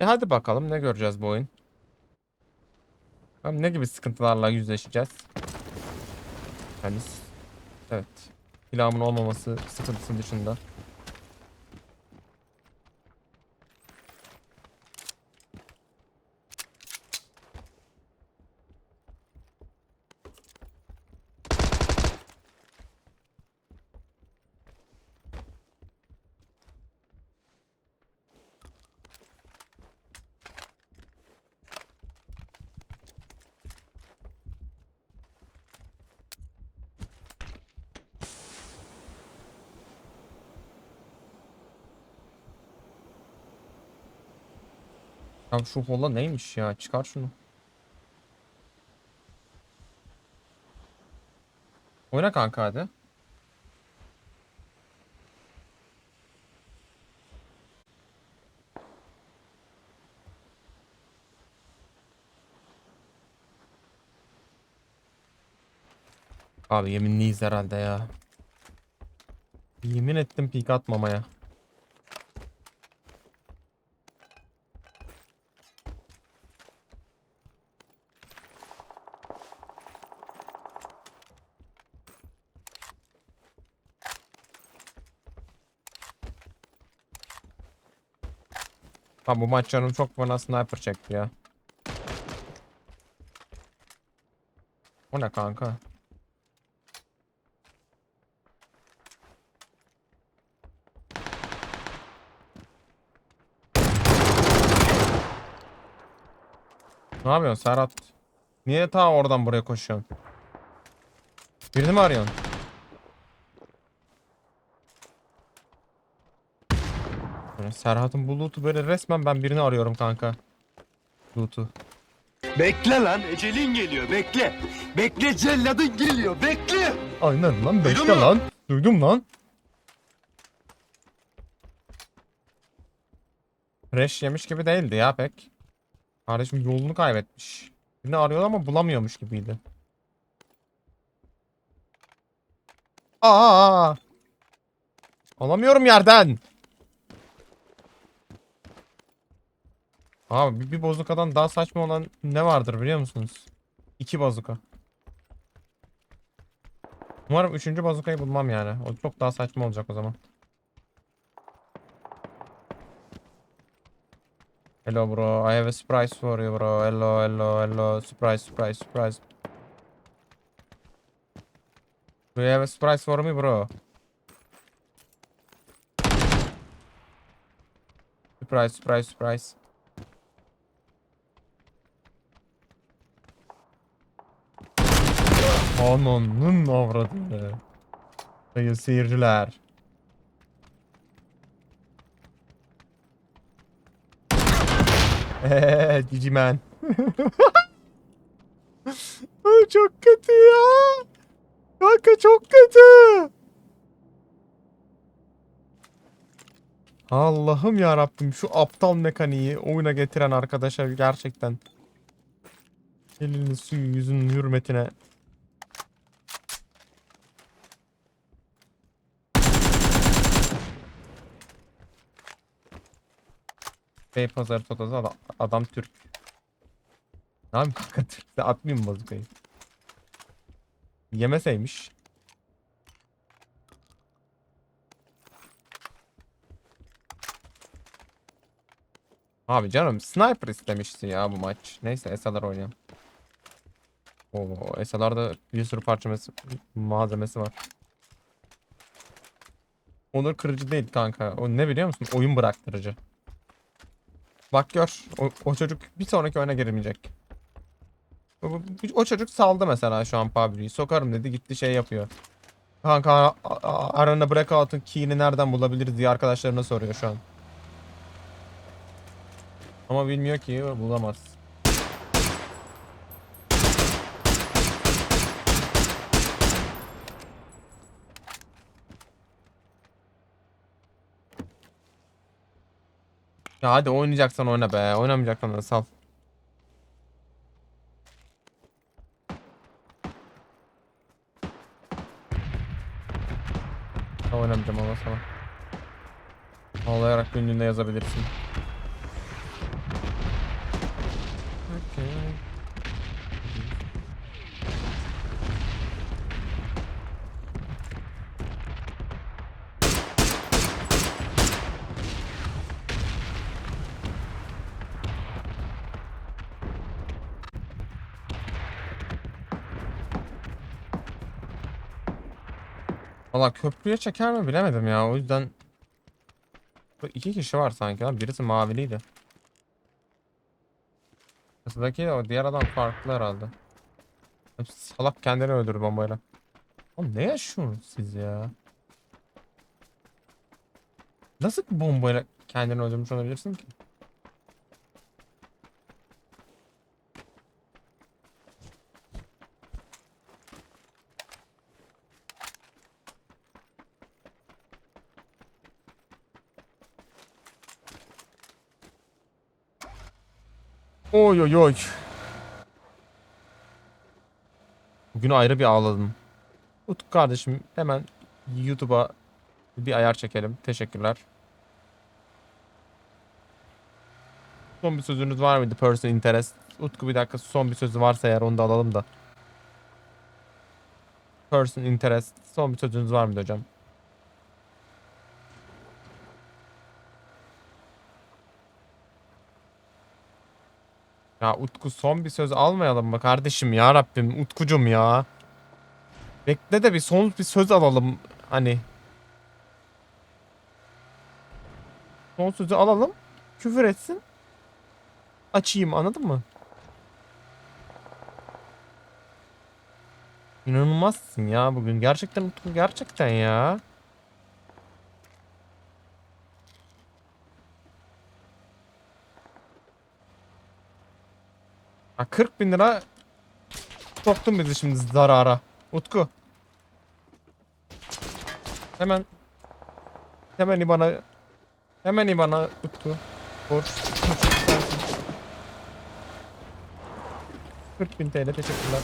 E hadi bakalım ne göreceğiz bu oyun. Bakalım ne gibi sıkıntılarla yüzleşeceğiz. S- evet. Silahımın olmaması sıkıntısı dışında. Ya şu hola neymiş ya? Çıkar şunu. Oyna kanka hadi. Abi yeminliyiz herhalde ya. Yemin ettim pik atmamaya. Ha bu maç canım çok bana sniper çekti ya. O ne kanka? Ne yapıyorsun Serhat? Niye ta oradan buraya koşuyorsun? Birini mi arıyorsun? Böyle Serhat'ın bu loot'u böyle resmen ben birini arıyorum kanka. Loot'u. Bekle lan ecelin geliyor bekle. Bekle celladın geliyor bekle. Aynen lan Duydun bekle mu? lan. Duydum lan. Fresh yemiş gibi değildi ya pek. Kardeşim yolunu kaybetmiş. Birini arıyor ama bulamıyormuş gibiydi. Aa! Alamıyorum yerden. Abi bir, bir bozukadan daha saçma olan ne vardır biliyor musunuz? İki bazuka. Umarım üçüncü bazukayı bulmam yani. O çok daha saçma olacak o zaman. Hello bro, I have a surprise for you bro. Hello, hello, hello. Surprise, surprise, surprise. Do you have a surprise for me bro? Surprise, surprise, surprise. Ananın avradı. Sayın seyirciler. Eee. Ay, çok kötü ya. Kanka çok kötü. Allah'ım ya Rabbim şu aptal mekaniği oyuna getiren arkadaşa gerçekten elini suyu yüzünün hürmetine Beypazarı Totası adam, adam Türk. Ne yapayım kanka Türk'te atmayayım mı bazukayı? Yemeseymiş. Abi canım sniper istemişti ya bu maç. Neyse SLR oynayalım. Oo SLR'da bir sürü parçamesi malzemesi var. Onur kırıcı değil kanka. O ne biliyor musun? Oyun bıraktırıcı. Bak gör. O, o çocuk bir sonraki oyuna girmeyecek. O, o- çocuk saldı mesela şu an PUBG'yi. Sokarım dedi gitti şey yapıyor. Kanka arana breakout'un key'ini nereden bulabiliriz diye arkadaşlarına soruyor şu an. Ama bilmiyor ki bulamaz. Ya hadi oynayacaksan oyna be. Oynamayacaksan da sal. Oynamayacağım ama sana. Ağlayarak günlüğüne yazabilirsin. Valla köprüye çeker mi bilemedim ya. O yüzden Burada iki kişi var sanki lan. Birisi maviliydi. Sıradaki o diğer adam farklı herhalde. Salak kendini öldürdü bombayla. Oğlum ne yaşıyorsunuz siz ya? Nasıl bombayla kendini öldürmüş olabilirsin ki? Oy oy oy. Bugün ayrı bir ağladım. Utku kardeşim hemen YouTube'a bir ayar çekelim. Teşekkürler. Son bir sözünüz var mıydı? Person interest. Utku bir dakika son bir sözü varsa eğer onu da alalım da. Person interest. Son bir sözünüz var mıydı hocam? Ya Utku son bir söz almayalım mı kardeşim ya Rabbim Utkucum ya. Bekle de bir son bir söz alalım hani. Son sözü alalım. Küfür etsin. Açayım anladın mı? İnanılmazsın ya bugün. Gerçekten Utku gerçekten ya. Ha 40 bin lira soktun bizi şimdi zarara. Utku. Hemen hemen ibana hemen ibana Utku. Vur. 40 bin TL teşekkürler.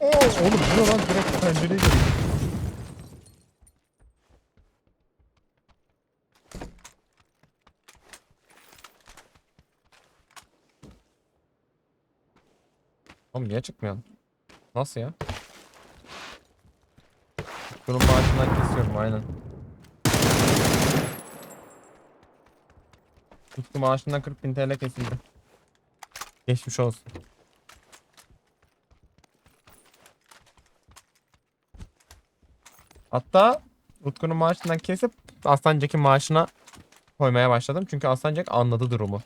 Oo, oğlum bu lan direkt pencereye girdi. Niye çıkmıyorsun? Nasıl ya? Bunun maaşından kesiyorum aynen. Tutku maaşından 40.000 TL kesildi. Geçmiş olsun. Hatta Utku'nun maaşından kesip Aslancak'ın maaşına koymaya başladım. Çünkü Aslancak anladı durumu.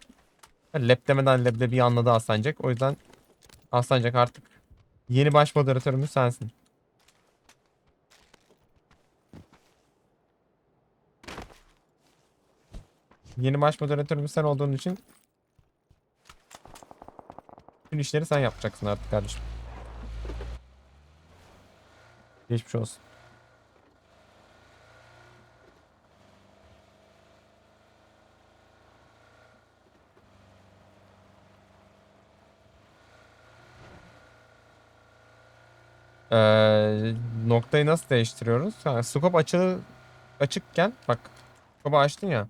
Lep demeden leblebi anladı Aslancak. O yüzden Aslancak artık yeni baş moderatörümüz sensin. Yeni baş moderatörümüz sen olduğun için bütün işleri sen yapacaksın artık kardeşim. Geçmiş olsun. Ee, noktayı nasıl değiştiriyoruz? Ha, scope açılı açıkken bak scope'u açtın ya.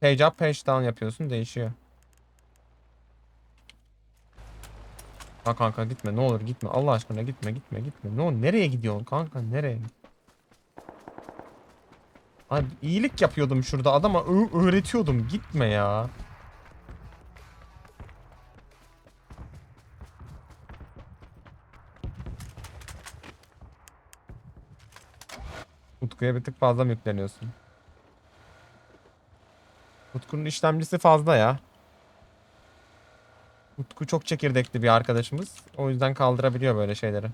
Page up page down yapıyorsun değişiyor. Ha kanka gitme ne olur gitme Allah aşkına gitme gitme gitme. Ne olur nereye gidiyorsun kanka nereye? Abi iyilik yapıyordum şurada adama öğretiyordum gitme ya. Utku'ya bir tık fazla mı yükleniyorsun? Utku'nun işlemcisi fazla ya. Utku çok çekirdekli bir arkadaşımız. O yüzden kaldırabiliyor böyle şeyleri.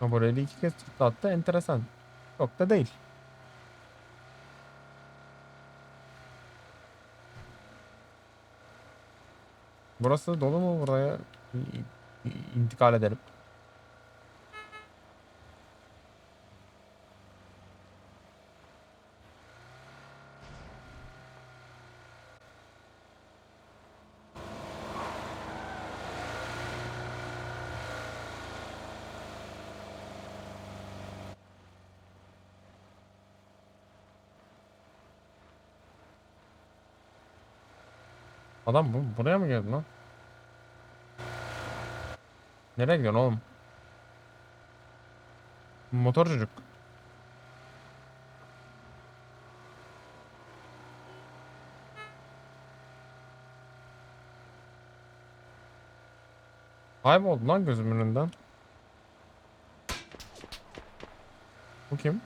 Ama burayı iki kez tutlattı. Enteresan. Çok da değil. Burası dolu mu buraya? İntikal edelim. Adam bu, buraya mı geldi lan? Nereye gidiyorsun oğlum? Motor çocuk. Kayboldu lan gözümün önünden. Bu kim?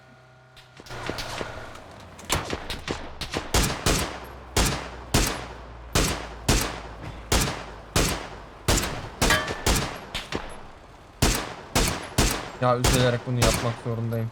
Ya üzülerek bunu yapmak zorundayım.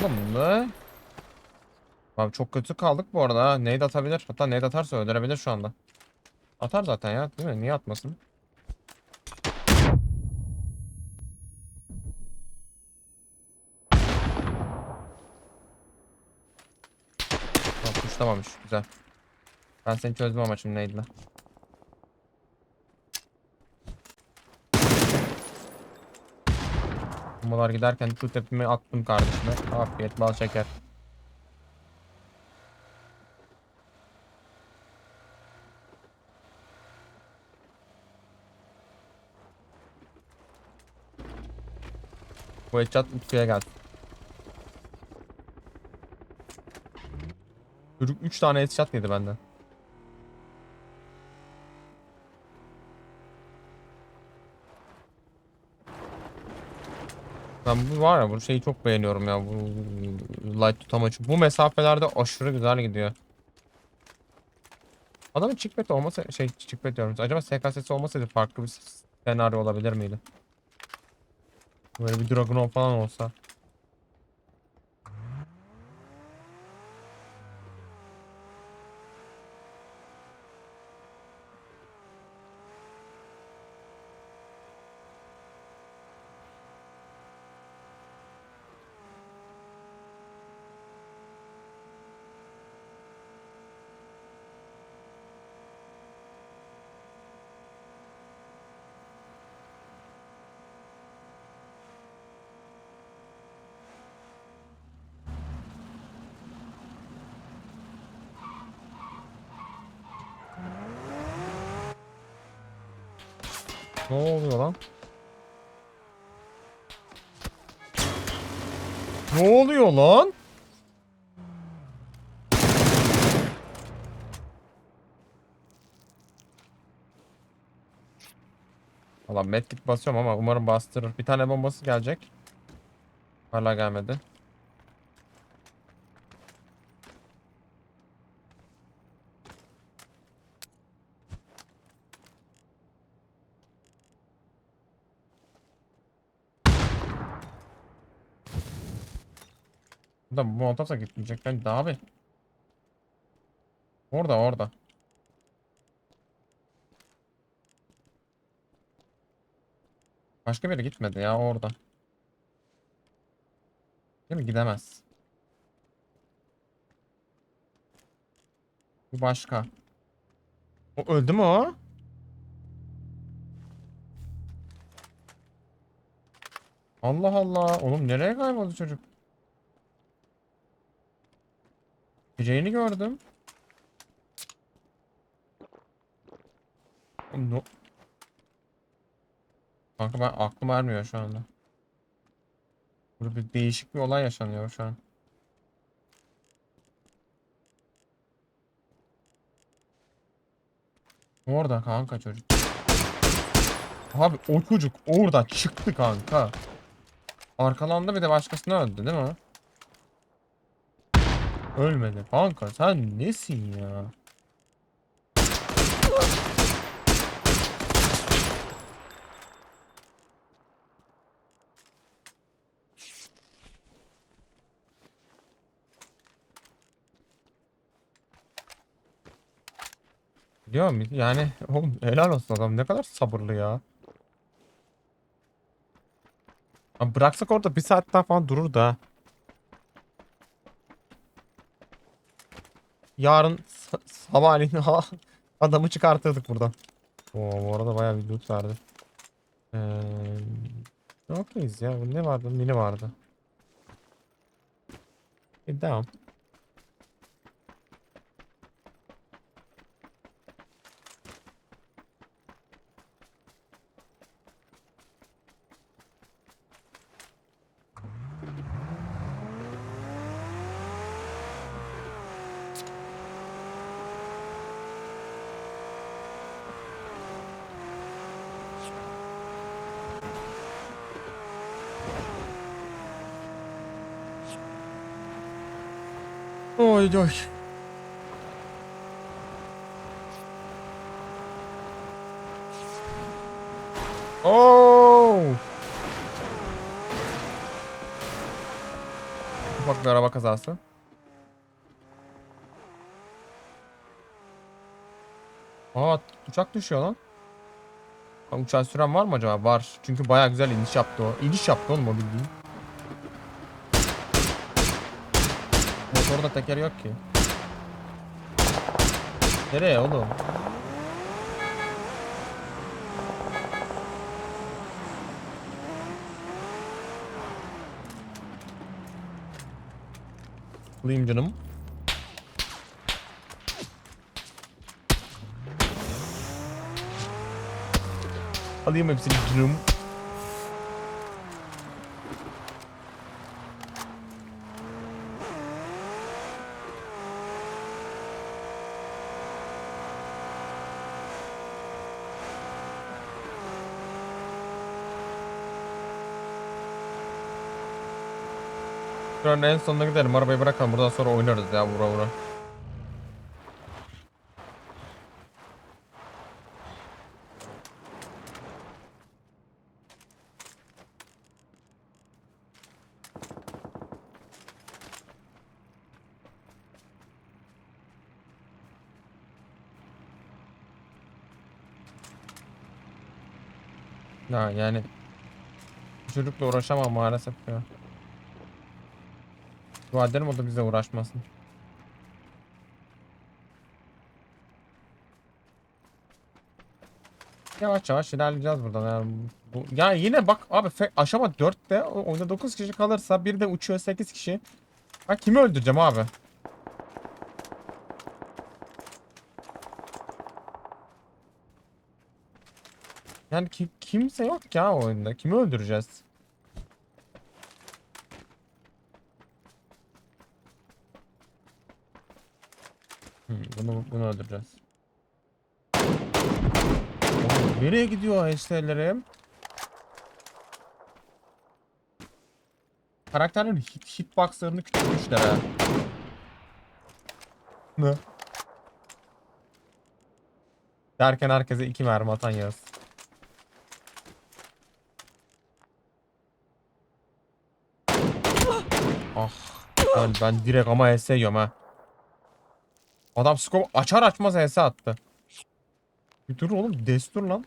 Oğlum ne? Abi çok kötü kaldık bu arada ha. Nade atabilir. Hatta nade atarsa öldürebilir şu anda. Atar zaten ya değil mi? Niye atmasın? Tamam tuşlamamış. Güzel. Ben seni çözdüm amaçım neydi lan? Bombalar giderken şu tepimi attım kardeşime. Afiyet bal şeker. Bu headshot Utku'ya geldi. Çocuk 3 tane headshot yedi benden. Ben bu var ya bu şeyi çok beğeniyorum ya bu light tutamaçı. Bu mesafelerde aşırı güzel gidiyor. Adamın chickpad olmasa şey chickpad diyorum. Acaba SKS'si olmasaydı farklı bir senaryo olabilir miydi? Böyle bir Dragunov falan olsa. Ne oluyor lan? Ne oluyor lan? Valla medkit basıyorum ama umarım bastırır. Bir tane bombası gelecek. Hala gelmedi. Da bu molotof da gitmeyecek bence de abi. Orada orada. Başka biri gitmedi ya orada. Değil mi? Gidemez. Bu başka. O öldü mü o? Allah Allah. Oğlum nereye kayboldu çocuk? Geceğini gördüm. No. Kanka ben aklım ermiyor şu anda. Burada bir değişik bir olay yaşanıyor şu an. Orada kanka çocuk. Abi o çocuk orada çıktı kanka. Arkalandı bir de başkasını öldü değil mi? Ölmedi. Kanka sen nesin ya? Biliyor musun? Yani oğlum helal olsun adam ne kadar sabırlı ya. Abi bıraksak orada bir saat daha falan durur da. Yarın sa- sabahleyin adamı çıkartırdık buradan. Oo, bu arada bayağı bir loot verdi. Ee, okeyiz ya. Ne vardı? Mini vardı. E, devam. Oy oy. Oo! Ufak bir araba kazası. Aa uçak düşüyor lan. Ha, uçağı süren var mı acaba? Var. Çünkü baya güzel iniş yaptı o. İniş yaptı oğlum o bildiğin. Motorda teker yok ki. Nereye oğlum? Alayım canım. Alayım hepsini canım. Şuranın en sonuna gidelim. Arabayı bırakalım. Buradan sonra oynarız ya vura vura. Ya yani çocukla uğraşamam maalesef ya. Dua edelim o da bize uğraşmasın. Yavaş yavaş ilerleyeceğiz buradan yani. Bu, ya yine bak abi aşama 4'te o- oyunda 9 kişi kalırsa bir de uçuyor 8 kişi. Ben kimi öldüreceğim abi? Yani ki, kimse yok ya oyunda. Kimi öldüreceğiz? Hmm, bunu, bunu öldüreceğiz. Nereye gidiyor HS'lerim? Karakterlerin hit, hitboxlarını küçültmüşler ha. Ne? Derken herkese iki mermi atan yaz. Ah. Ben, ben direkt ama HS yiyorum ha. Adam scope açar açmaz HS attı. Bir dur oğlum destur lan.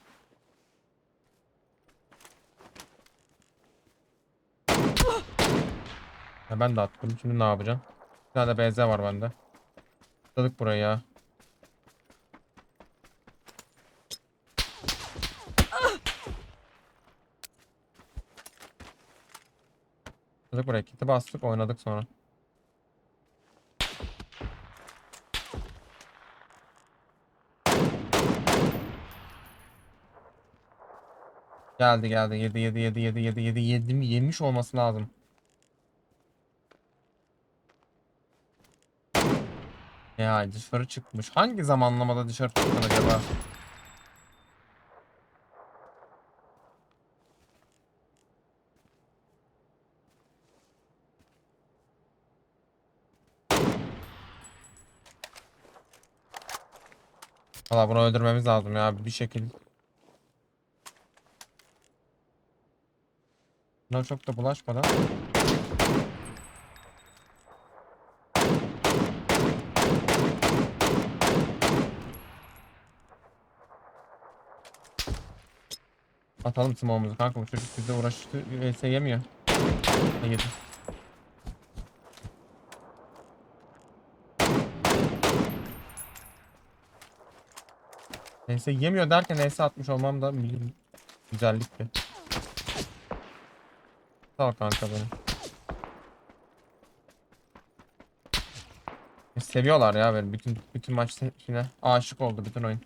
Ya ben de attım. Şimdi ne yapacağım? Bir tane BZ var bende. Atladık buraya ya. Atladık buraya. Kiti bastık oynadık sonra. Geldi geldi. Yedi yedi yedi yedi yedi yedi yedi mi yemiş olması lazım. Ya dışarı çıkmış. Hangi zamanlamada dışarı çıktın acaba? Valla bunu öldürmemiz lazım ya bir şekilde. Buna çok da bulaşmadan. Atalım smoke'umuzu kanka bu çocuk bizde uğraştı. Yemiyor. Ha. Ense yemiyor derken ense atmış olmam da milim güzellikti. Sağ ol kanka beni. E, seviyorlar ya beni bütün bütün maç yine aşık oldu bütün oyun.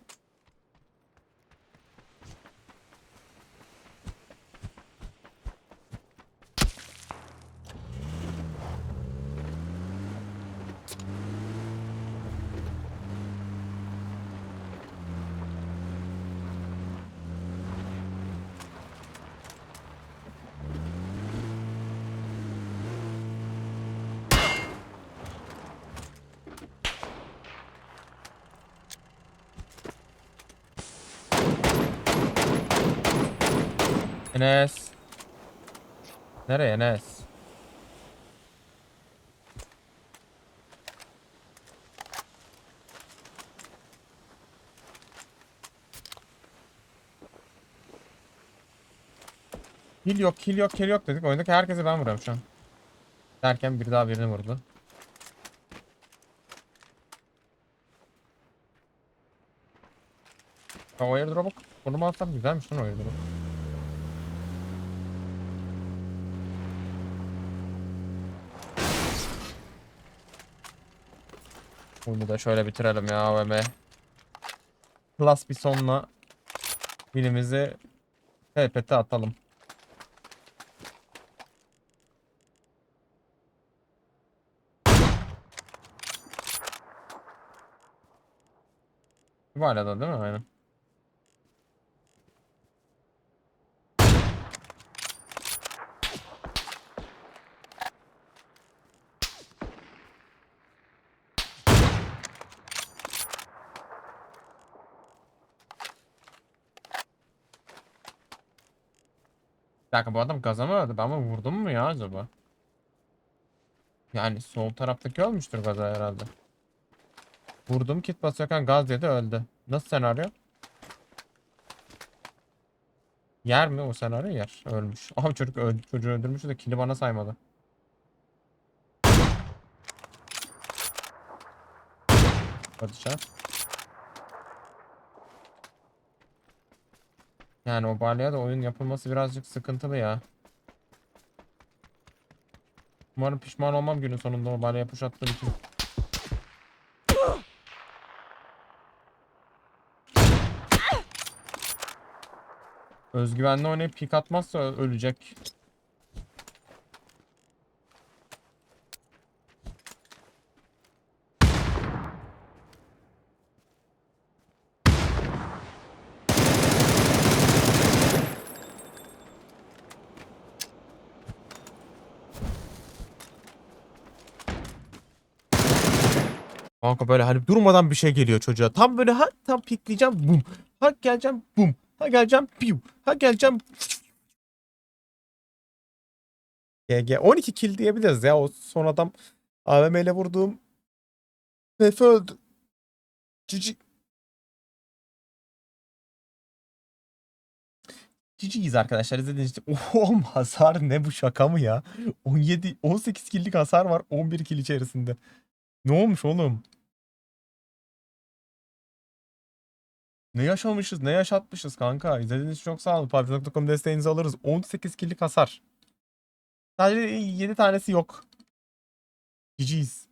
Enes. Nereye Enes? Kill yok, kill yok, kill yok dedik. Oyundaki herkese ben vuruyorum şu an. Derken bir daha birini vurdu. Ha, o airdrop'u konuma atsam güzelmiş lan o airdrop. Bunu da şöyle bitirelim ya AVM. Plus bir sonla birimizi TPT atalım. Bu hala da değil mi? Aynen. Bir dakika bu adam gaza mı verdi? Ben mi vurdum mu ya acaba? Yani sol taraftaki ölmüştür gaza herhalde. Vurdum kit basıyorken gaz yedi öldü. Nasıl senaryo? Yer mi o senaryo? Yer. Ölmüş. Abi çocuk öldü. Çocuğu öldürmüş de kili bana saymadı. Hadi şart. Yani o balyaya da oyun yapılması birazcık sıkıntılı ya. Umarım pişman olmam günün sonunda o balyaya push attığım için. Özgüvenli oynayıp pik atmazsa ölecek. Kanka böyle hani durmadan bir şey geliyor çocuğa. Tam böyle ha tam pikleyeceğim bum. Ha geleceğim bum. Ha geleceğim piu. Ha geleceğim GG 12 kill diyebiliriz ya. O son adam AVM ile vurduğum Efe öldü. Cici. Ciciyiz arkadaşlar izlediğiniz için. Oğlum hasar ne bu şaka mı ya? 17 18 kill'lik hasar var 11 kill içerisinde. Ne olmuş oğlum? Ne yaşamışız, ne yaşatmışız kanka. İzlediğiniz için çok sağ olun. PUBG.com desteğinizi alırız. 18 kill'lik hasar. Sadece 7 tanesi yok. GG's.